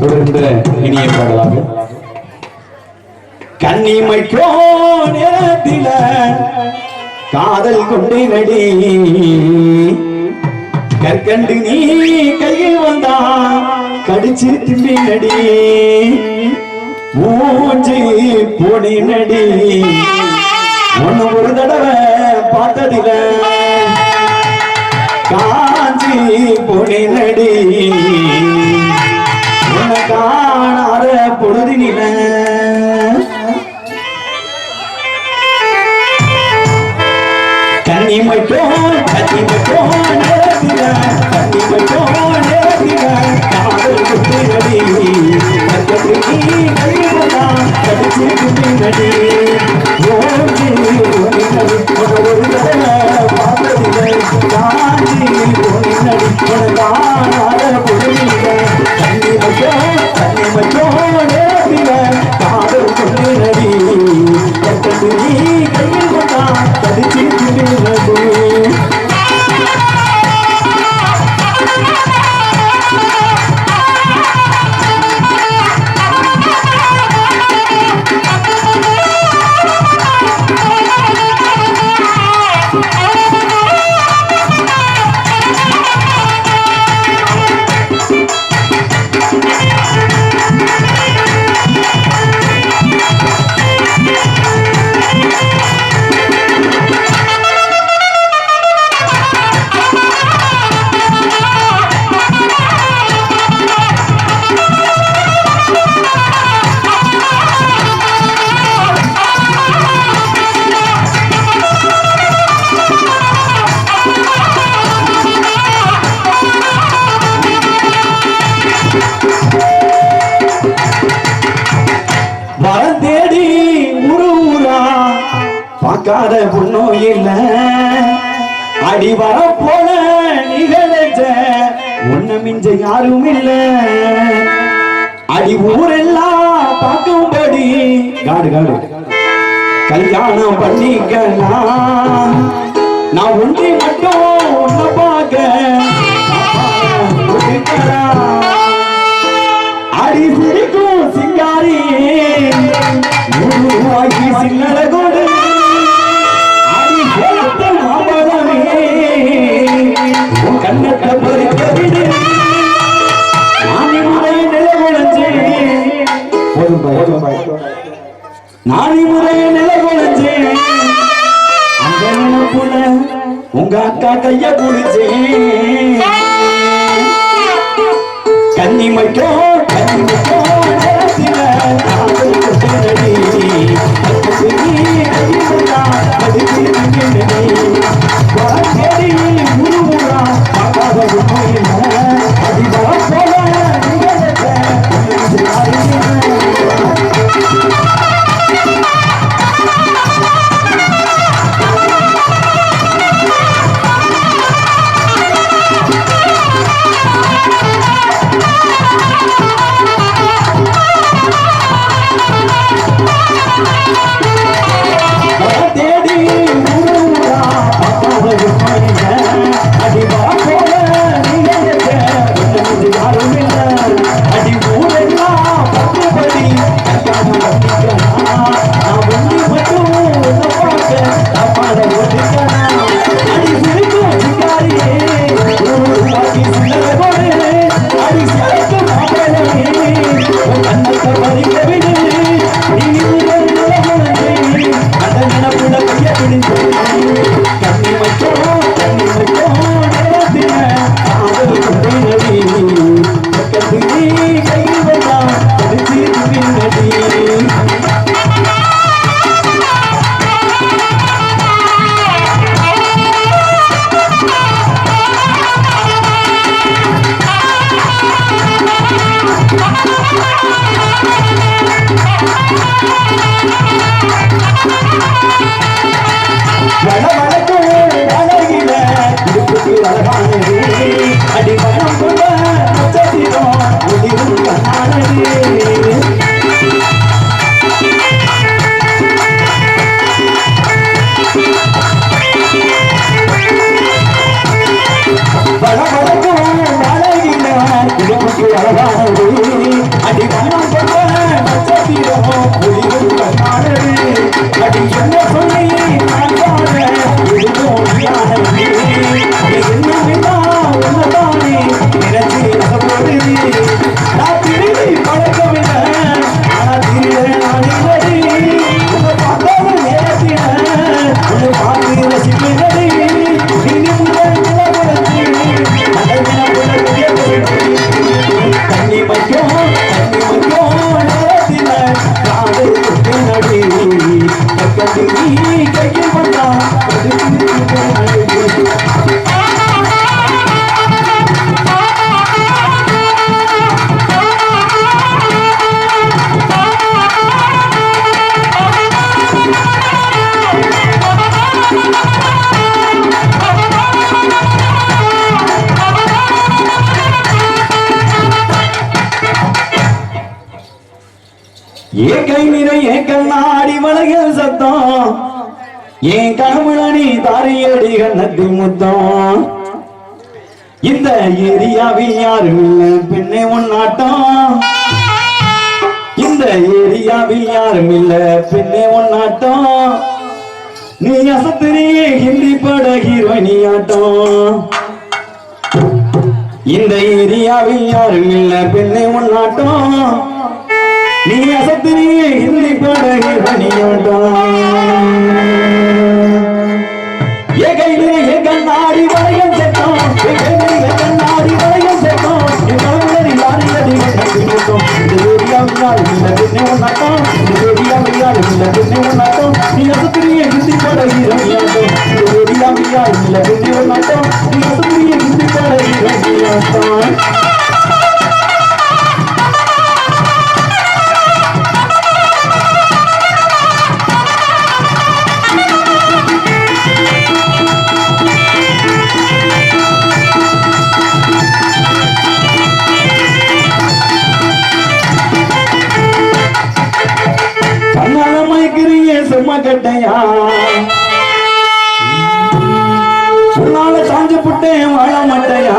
தொடர்ந்த இனிய பாடலாக கண்ணிமைக்கோ நேரத்தில காதல் கொண்டு நடி. கற்கண்டு நீ கையில் வந்தா கடிச்சு திம்பி நடி. மூஞ்சி போடி நடி. ஒண்ணு ஒரு தடவை பார்த்ததில காஞ்சி பொடி நடி. உன்னை காணாத பொழுதினில கண்ணி மட்டும் கண்ணி மட்டும் மட்டும் பார்க்காத பொண்ணும் இல்ல. அடி வர போல நிகழ்ச்ச ஒண்ணு மிஞ்ச யாரும் இல்ல. அடி ஊரெல்லாம் பார்க்கும்படி காடு காடு. கல்யாணம் பண்ணிக்கலாம். நான் ஒன்றி மட்டும் உன்னை பார்க்க அடி சிரிக்கும் சிங்காரி. உருவாக்கி சில்லற நானி முறை நில குழஞ்சேன் அந்த நினைப்புல உங்க அக்கா கைய குடிச்சேன் கன்னி மட்டும் கன்னி மட்டும் நேரத்தில அழகா ஏன் கை நிறை ஏன் கண்ணாடி வளையல் சத்தம் ஏன் கணமுல தாரியடி கண்ணத்தி முத்தம். இந்த ஏரியாவில் யாரும் இல்ல பெண்ணே உன்னாட்டம் இந்த ஏரியாவில் யாரும் இல்ல பெண்ணே ஒன்னாட்டம் நீ அசத்திரியே ஹிந்தி பட ஹீரோயினி ஆட்டம். இந்த ஏரியாவில் யாரும் இல்ல பெண்ணே ஒன்னாட்டம் நீ அசத்திரியே ஹிந்தி பாடகி பணியோட்டம் ஏ கையிலே ஏ கண்ணாடி வளையம் செத்தோம். ஏ கையிலே கண்ணாடி வளையம் செத்தோம். என் கணவனை யாரை அதிகம் இந்த ஏரியாவில் யாரும் இல்லை உன்னாட்டம் இந்த ஏரியாவில் யாரும் உன்னாட்டம் நீ அசத்திரியே ஹிந்தி பாடகி ரணியாட்டம் இந்த உன்னாட்டம் நீ சொன்னால உன்னால சாஞ்சு புட்டேன் வாழ மாட்டையா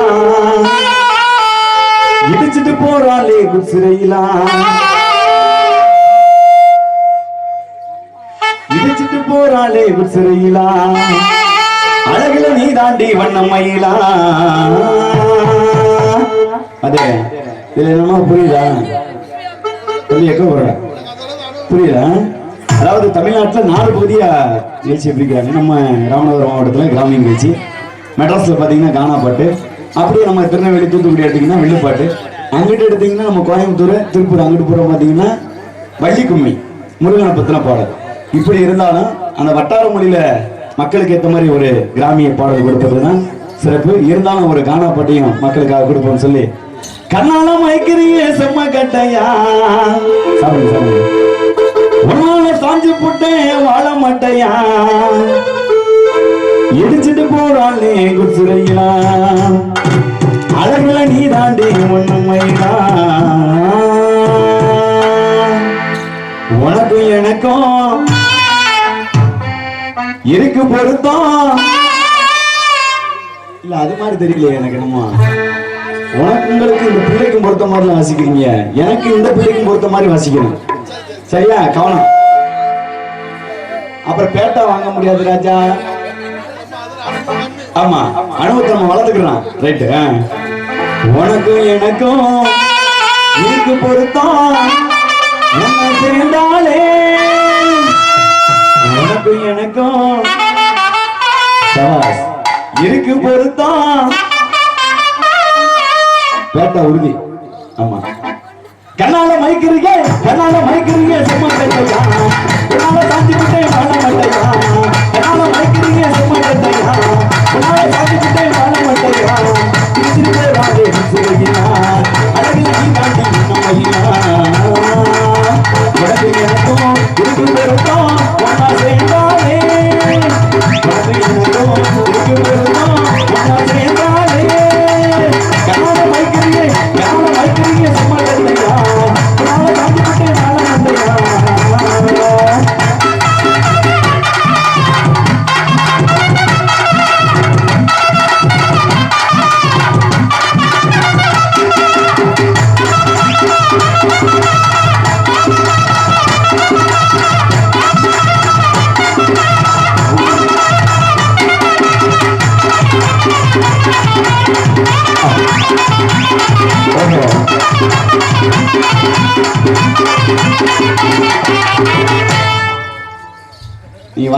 இடிச்சிட்டு போறாளே குசிரையிலா இடிச்சிட்டு போறாளே குசிரையிலா அழகுல நீ தாண்டி வண்ணமயிலா. அதே இதுல என்னமா புரியுதா? சொல்லி எக்க புரியுதா? அதாவது தமிழ்நாட்டில் நாலு பகுதியாக நிகழ்ச்சி பிரிக்கிறாங்க நம்ம ராமநாதபுரம் மாவட்டத்தில் கிராமிய நிகழ்ச்சி. மெட்ராஸில் பார்த்தீங்கன்னா கானா பாட்டு அப்படியே நம்ம திருநெல்வேலி தூத்துக்குடி எடுத்தீங்கன்னா வெள்ளுப்பாட்டு அங்கிட்டு எடுத்தீங்கன்னா நம்ம கோயம்புத்தூர் திருப்பூர் அங்கிட்டு போகிறோம் பார்த்தீங்கன்னா வள்ளிக்கும்மி முருகனை பற்றின பாடல். இப்படி இருந்தாலும் அந்த வட்டார மொழியில் மக்களுக்கு ஏற்ற மாதிரி ஒரு கிராமிய பாடல் கொடுப்பது தான் சிறப்பு. இருந்தாலும் ஒரு கானா பாட்டையும் மக்களுக்காக கொடுப்போம்னு சொல்லி கண்ணால மயக்கிறிய செம்ம கட்டையா. சாப்பிடுங்க சாப்பிடுங்க. உன்னால சாஞ்சு புட்டேன் வாழ மாட்டையா? இடிச்சிட்டு போறாளே குசுரையா அழகுல நீ தாண்டி ஒண்ணுமையா உனக்கும் எனக்கும் இருக்கு பொருத்தம். இல்ல அது மாதிரி தெரியலையே எனக்கு நம்ம உனக்கு உங்களுக்கு இந்த பிள்ளைக்கும் பொருத்த மாதிரி வாசிக்கிறீங்க. எனக்கு இந்த பிள்ளைக்கும் பொருத்த மாதிரி வாசிக்கணும். சரியா? கவனம். அப்புறம் பேட்டா வாங்க முடியாது ராஜா. ஆமா அனுபவத்தை நம்ம வளர்த்துக்கிறோம். ரைட்டு உனக்கும் எனக்கும் இருக்கு பொருத்தம். நம்ம சேர்ந்தாலே உனக்கும் எனக்கும் இருக்கு பொருத்தம். பேட்டா உறுதி. ஆமா. கண்ணா மயக்கிறீங்க என்னால மயக்கிறீங்க சும்மா கட்டையா என்னால சாந்தி விட்டே வாழ மாட்டையா என்னால மயக்கிறீங்க சும்மா கட்டையா என்னால சாந்தி விட்டே வாழ மாட்டையா திருச்சிருக்கே ராஜே சிறையினா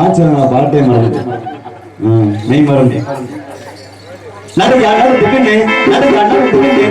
நீ பாட்டே மறந்து மெய் மறந்து. நடுவு யாரும் திகனே நடுவு யாரும் திகனே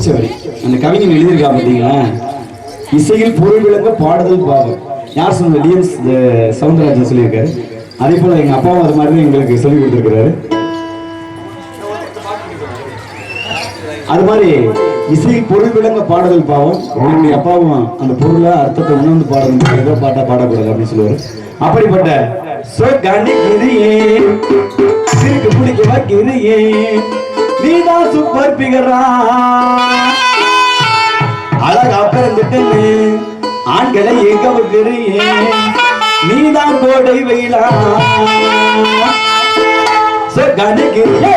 பிடிச்ச அந்த கவிஞன் எழுதியிருக்கா பார்த்தீங்களா? இசையில் பொருள் விளங்க பாடுதல் பாவம். யார் சொன்ன டிஎம்ஸ் சவுந்தரராஜன் சொல்லியிருக்காரு? அதே போல எங்க அப்பாவும் அது மாதிரி எங்களுக்கு சொல்லி கொடுத்துருக்கிறாரு. அது மாதிரி இசை பொருள் விளங்க பாடுதல் பாவம். என்னுடைய அப்பாவும் அந்த பொருளை அர்த்தத்தை உணர்ந்து பாடணும். பாட்டா பாடக்கூடாது அப்படின்னு சொல்லுவாரு. அப்படிப்பட்ட சொற்காண்டி கிரியே சிறுக்கு பிடிக்க வைக்கிறியே. நீதான் சூப்பர் பிகரா அழகா பிறந்துட்டு ஆண்களை எங்க வைக்கிறியே நீதான் கோடை வெயிலா. சொற்காண்டி கிரியே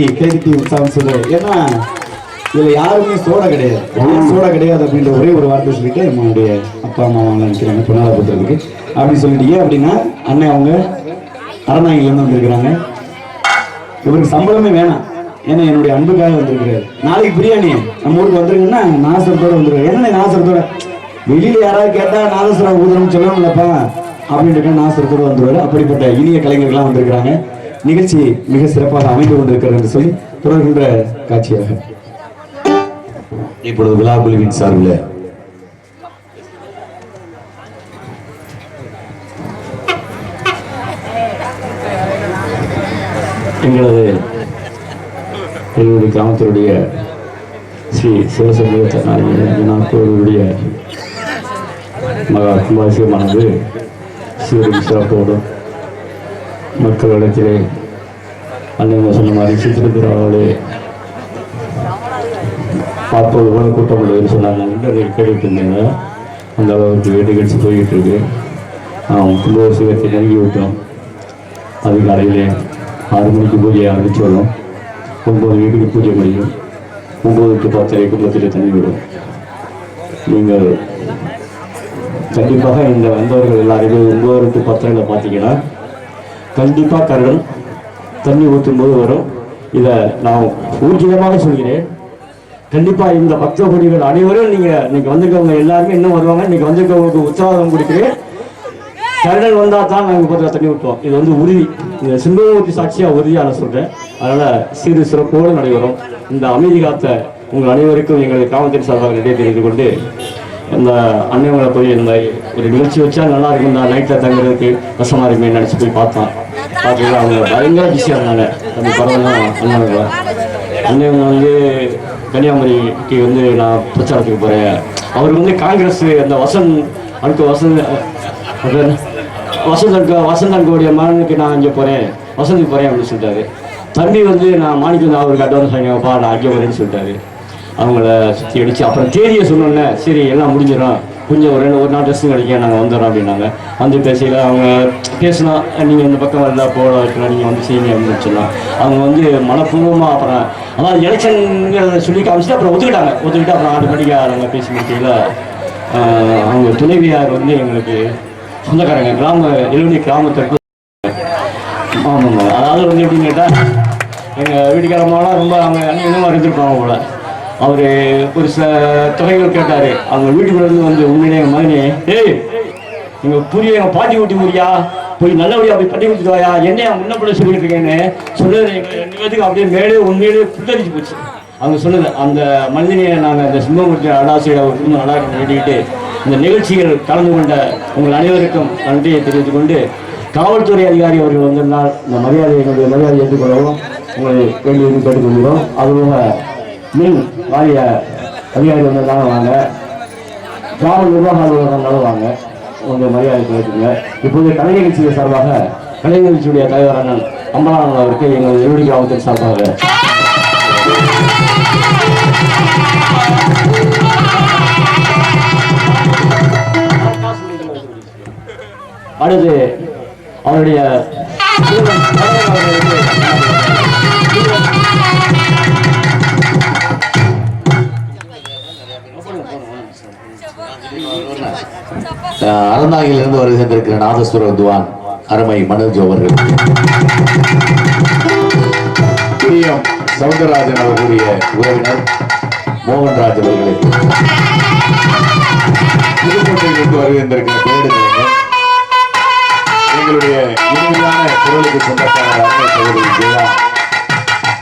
கைதட்டி கைதட்டி உற்சாகம் சொல்றேன் ஏன்னா இதுல யாருமே சோடா கிடையாது. சோடா கிடையாது அப்படின்ற ஒரே ஒரு வார்த்தை சொல்லிட்டு நம்மளுடைய அப்பா அம்மாவெல்லாம் நிற்கிறாங்க பொன்னால புத்திரத்துக்கு அப்படி சொல்லிட்டீங்க அப்படின்னா அண்ணன் அவங்க அறநாயில இருந்து வந்திருக்கிறாங்க. இவருக்கு சம்பளமே வேணாம். ஏன்னா என்னுடைய அன்புக்காக வந்திருக்கிறாரு. நாளைக்கு பிரியாணி. நம்ம ஊருக்கு வந்துருங்கன்னா நாசரத்தோட வந்துருக்காரு. என்ன நாசரத்தோட? வெளியில யாராவது கேட்டா நாதஸ்வரம் ஊதுறோம்னு சொல்லணும்லப்பா அப்படின்ற நாசரத்தோட வந்துருவாரு. அப்படிப்பட்ட இனிய கலைஞர்கள்லாம் வந்திருக்கிறாங்க. நிகழ்ச்சி மிக சிறப்பாக அமைந்து கொண்டிருக்கிறது என்று சொல்லி தொடர்கின்ற காட்சியாக. இப்பொழுது விழா குழுவின் சார்பில் எங்களது எங்களுடைய கிராமத்தினுடைய ஸ்ரீ சிவசமூக நாட்களுடைய மகா கும்பாபிஷேகமானது சீரும் சிறப்போடும் மக்களிடத்திலே அண்ணன் சொன்ன மாதிரி சித்திர திருவிழாவிலே பார்ப்பது போல கூட்டம் உள்ளதுன்னு சொன்னாங்க. இன்டர்வியூ கேட்டுட்டு இருந்தீங்க அந்த அளவுக்கு நிகழ்ச்சி போய்கிட்டு இருக்கு. கும்பாபிஷேகத்தை நெருங்கி விட்டோம். அதிகாலையிலே ஆறு மணிக்கு பூஜையை ஆரம்பிச்சு வரும் ஒன்பது வீட்டுக்கு பூஜை முடியும். ஒன்பது டு பத்தரை கும்பத்தில் தண்ணி விடும் நீங்கள் கண்டிப்பாக இந்த வந்தவர்கள் எல்லாருமே ஒன்பது டு பத்தரையில் பார்த்தீங்கன்னா கண்டிப்பாக கருடன் தண்ணி ஊற்றும் போது வரும். இதை நான் ஊர்ஜிதமாக சொல்கிறேன். கண்டிப்பாக இந்த பக்த கொடிகள் அனைவரும் நீங்கள் இன்னைக்கு வந்திருக்கவங்க எல்லாருமே இன்னும் வருவாங்க. இன்னைக்கு வந்திருக்கவங்களுக்கு உற்சாகம் கொடுக்கிறேன். கருடன் வந்தால் தான் நாங்கள் போட்டு தண்ணி ஊற்றுவோம் இது வந்து உறுதி. இந்த சிம்பமூர்த்தி சாட்சியாக உறுதியாக நான் சொல்கிறேன் அதனால் சீரு சிறப்போடு நடைபெறும். இந்த அமைதி காத்த உங்கள் அனைவருக்கும் எங்கள் கிராமத்தின் சார்பாக நிறைய தெரிந்து கொண்டு இந்த அண்ணங்களை போய் இந்த ஒரு நிகழ்ச்சி வச்சா நல்லா இருக்கும் இந்த நைட்டில் தங்குறதுக்கு கஷ்டமாக இருக்குமே நினச்சி போய் பார்த்தோம். பார்த்தீங்கன்னா அவங்க பயங்கர பிஸியாக இருந்தாங்க. அந்த பரவாயில்ல அண்ணாங்க அண்ணன் வந்து கன்னியாகுமரிக்கு வந்து நான் பிரச்சாரத்துக்கு போகிறேன் அவர் வந்து காங்கிரஸ் அந்த வசந்த் அடுத்த வசந்த் வசந்த் அங்க வசந்த் அங்கோடைய மகனுக்கு நான் இங்கே போகிறேன் வசந்துக்கு போகிறேன் அப்படின்னு சொல்லிட்டாரு. தம்பி வந்து நான் மாணிக்கம் அவருக்கு அட்வான்ஸ் வாங்கிப்பா நான் அங்கே வரேன்னு சொல்லிட்டாரு. அவங்கள சுற்றி அடித்து அப்புறம் தேதியை சொன்னோன்னே சரி எல்லாம் முடிஞ்சிடும். கொஞ்சம் ஒரு ஒரு நாள் ட்ரெஸ்ஸும் கிடைக்க நாங்கள் வந்துடுறோம் அப்படின்னாங்க. வந்து பேசையில் அவங்க பேசினா நீங்கள் இந்த பக்கம் வரல போட வைக்கலாம் நீங்கள் வந்து செய்யுங்க அப்படின்னு சொன்னால் அவங்க வந்து மனப்பூர்வமாக அப்புறம் அதாவது எலெக்ஷன் சொல்லி காமிச்சிட்டு அப்புறம் ஒத்துக்கிட்டாங்க. ஒத்துக்கிட்டு அப்புறம் ஆட்டோமேட்டிக்காக நாங்கள் பேசி முடிக்கையில் அவங்க துணைவியார் வந்து எங்களுக்கு சொந்தக்காரங்க. கிராம எழுவனி கிராமத்திற்கு ஆமாங்க. அதாவது வந்து எப்படின்னு கேட்டால் எங்கள் வீட்டுக்காரம்மாலாம் ரொம்ப அவங்க அன்னியமாக இருந்திருப்பாங்க போல. அவர் ஒரு சில தொகைகள் கேட்டார். அவங்க வீட்டுக்குள்ளேருந்து வந்து உண்மையிலே எங்கள் மகனே ஏய் நீங்கள் புரிய எங்கள் பாட்டி ஊட்டி முடியா போய் நல்லபடியாக போய் பண்ணி கொடுத்துருவாயா என்ன என்னையா முன்னப்பட சொல்லிட்டு இருக்கேன்னு எங்கள் ரெண்டு பேத்துக்கு அப்படியே மேலே உண்மையிலே புத்தரிச்சு போச்சு. அவங்க சொன்னது அந்த மனிதனையை நாங்கள் அந்த சிம்மமூர்த்தி அடாசியில் ஒரு குடும்பம் நல்லா வேண்டிக்கிட்டு இந்த நிகழ்ச்சிகள் கலந்து கொண்ட உங்கள் அனைவருக்கும் நன்றியை தெரிவித்துக் கொண்டு காவல்துறை அதிகாரி அவர்கள் வந்திருந்தால் இந்த மரியாதை எங்களுடைய மரியாதை ஏற்றுக்கொள்ளவும் உங்களை கேள்வி கேட்டுக்கொள்கிறோம். அதுபோக மின் வாரிய அதிகாரி வந்திருந்தாலும் வாங்க. கிராம நிர்வாக அலுவலகம் இருந்தாலும் வாங்க. உங்களுடைய மரியாதை கிடைக்குங்க இப்போது கலை நிகழ்ச்சிகள் சார்பாக கலை நிகழ்ச்சியுடைய தலைவர் அண்ணன் அம்பலானன் அவருக்கு எங்கள் எழுடி கிராமத்தின் சார்பாக அடுத்து அவருடைய அறந்தாங்கிலிருந்து வருகின்றிருக்கிற நாதஸ்வர துவான் அருமை மனோஜ் அவர்கள். பிரியம் சவுந்தரராஜன் அவர்களுடைய உறவினர் மோகன்ராஜ் அவர்களுக்கு புதுக்கோட்டையிலிருந்து வருகை வருகின்றிருக்கிற பேரிடர் எங்களுடைய இனிமையான குரலுக்கு சொந்தக்காரர் அருமை சகோதரி ஜெயா.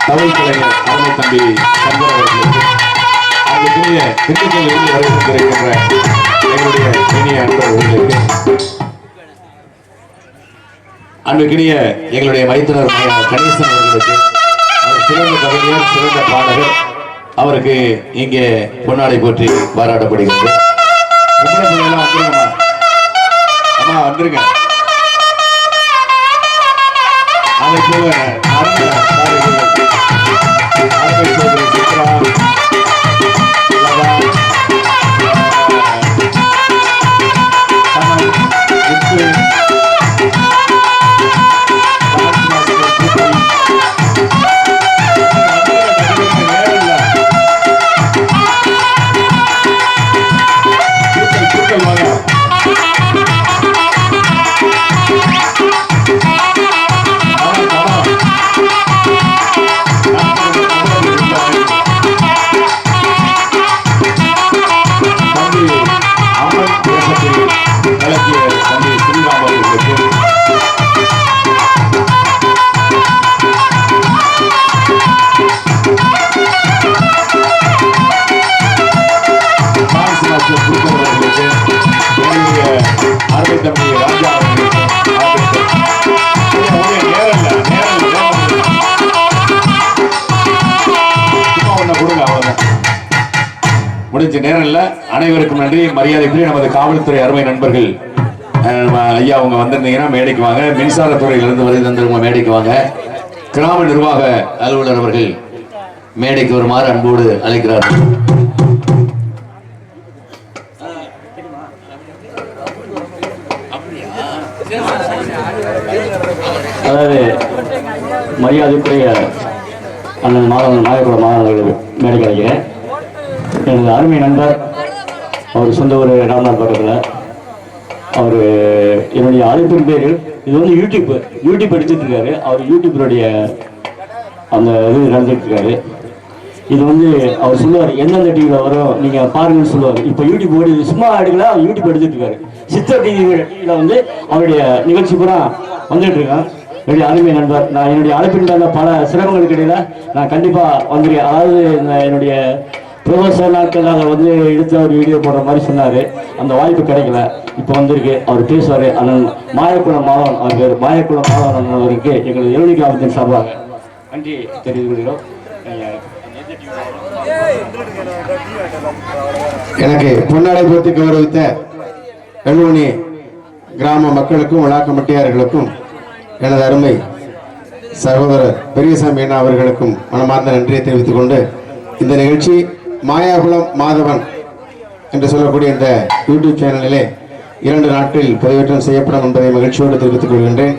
தமிழ் கலைஞர் அருமை தம்பி சங்கர் அவர்களுக்கு. அதுக்குரிய திண்டுக்கல்லில் இருந்து வருகின்றிருக்கின்ற எங்களுடைய இனிய அன்பர்களுக்கு அன்புக்கினிய எங்களுடைய மைத்துனர் கணேசன் அவர்களுக்கு அவர் சிறந்த கவிஞர் சிறந்த பாடகர் அவருக்கு இங்கே பொன்னாடை போற்றி பாராட்டப்படுகிறது அம்மா வந்துருங்க. அதை போல அருமை சித்ரா. Thank you. அனைவருக்கும் நன்றி. மரியாதைக்குரிய நமது காவல்துறை அருமை நண்பர்கள். ஐயா அவங்க வந்திருந்தீங்கன்னா மேடைக்கு வாங்க. மின்சாரத்துறையிலிருந்து வருகை தந்திருக்க மேடைக்கு வாங்க. கிராம நிர்வாக அலுவலர் அவர்கள் மேடைக்கு வருமாறு அன்போடு அழைக்கிறார் அதாவது மரியாதைக்குரிய அண்ணன் மாதவன் நாயகுல மாணவர்கள் மேடை அழைக்கிறேன். எனது அருமை நண்பர் அவர் சொந்த ஊர் ராம்நாத் பக்கத்தில் அவர் என்னுடைய அழைப்பின் பேரில் இது வந்து யூடியூப் யூடியூப் எடுத்துட்டு இருக்காரு அவர் யூடியூப்பினுடைய அந்த இது நடந்துட்டு இருக்காரு இது வந்து அவர் சொல்லுவார் எந்தெந்த டிவியில் வரும்? நீங்கள் பாருங்கன்னு சொல்லுவார். இப்போ யூடியூப் ஓடி சும்மா எடுக்கல அவர் யூடியூப் எடுத்துட்டு இருக்காரு சித்தர் டிவி டிவியில் வந்து அவருடைய நிகழ்ச்சி பூரா வந்துட்டு இருக்கான் என்னுடைய அருமை நண்பர் நான் என்னுடைய அழைப்பின் பல சிரமங்களுக்கு இடையில நான் கண்டிப்பா வந்துருக்கேன் அதாவது இந்த என்னுடைய ப்ரொஃபஸர் நாட்கள் அதை வந்து எடுத்து ஒரு வீடியோ போடுற மாதிரி சொன்னார். அந்த வாய்ப்பு கிடைக்கல. இப்போ வந்திருக்கு. அவர் பேசுவார். அண்ணன் மாயக்குளம் மாதவன் அவர் பேர். மாயக்குளம் மாதவன் அண்ணன் அவருக்கு எங்களது எழுதி கிராமத்தின் சார்பாக நன்றி தெரிவித்துக் கொள்கிறோம். எனக்கு பொன்னாடை போர்த்தி கௌரவித்த கல்லூனி கிராம மக்களுக்கும் விழாக்கமட்டியார்களுக்கும் எனது அருமை சகோதரர் பெரியசாமி அண்ணா அவர்களுக்கும் மனமார்ந்த நன்றியை தெரிவித்துக் கொண்டு இந்த நிகழ்ச்சி மாயாகுளம் மாதவன் என்று சொல்லக்கூடிய இந்த யூடியூப் சேனலிலே இரண்டு நாட்களில் பதிவேற்றம் செய்யப்படும் என்பதை மகிழ்ச்சியோடு தெரிவித்துக் கொள்கின்றேன்.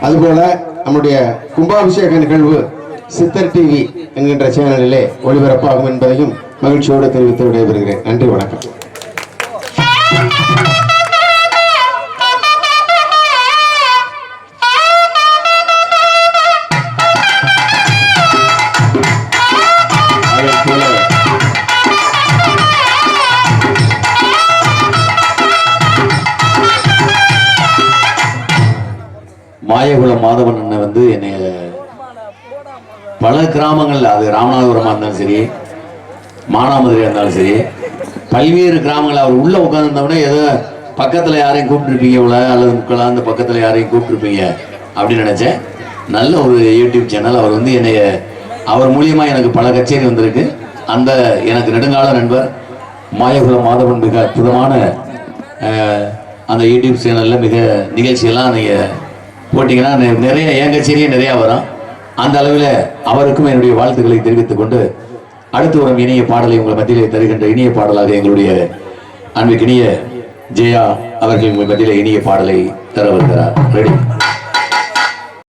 அதுபோல நம்முடைய கும்பாபிஷேக நிகழ்வு சித்தர் டிவி என்கின்ற சேனலிலே ஒளிபரப்பாகும் என்பதையும் மகிழ்ச்சியோடு தெரிவித்து விடைபெறுகிறேன். நன்றி வணக்கம். மாதவன் அண்ணன் வந்து என்னை பல கிராமங்கள்ல அது ராமநாதபுரமா இருந்தாலும் சரி மானாமதுரையா இருந்தாலும் சரி பல்வேறு கிராமங்கள் அவர் உள்ள உட்காந்துருந்தோம்னா ஏதோ பக்கத்துல யாரையும் கூப்பிட்டுருப்பீங்க இவ்வளோ அல்லது முக்கலாம் அந்த பக்கத்துல யாரையும் கூப்பிட்டுருப்பீங்க அப்படின்னு நினைச்சேன். நல்ல ஒரு யூடியூப் சேனல் அவர் வந்து என்னைய அவர் மூலியமா எனக்கு பல கச்சேரி வந்திருக்கு. அந்த எனக்கு நெடுங்கால நண்பர் மாயகுல மாதவன் மிக அற்புதமான அந்த யூடியூப் சேனல்ல மிக நிகழ்ச்சியெல்லாம் நீங்கள் போட்டிங்கன்னா நிறைய என் கச்சேரியே நிறையா வரும். அந்த அளவில் அவருக்கும் என்னுடைய வாழ்த்துக்களை தெரிவித்துக் கொண்டு அடுத்து வரும் இனிய பாடலை உங்கள் மத்தியிலே தருகின்ற இனிய பாடலாக எங்களுடைய அன்பிற்கினிய ஜெயா அவர்கள் உங்கள் மத்தியிலே இனிய பாடலை தர வருகிறார் ரெடி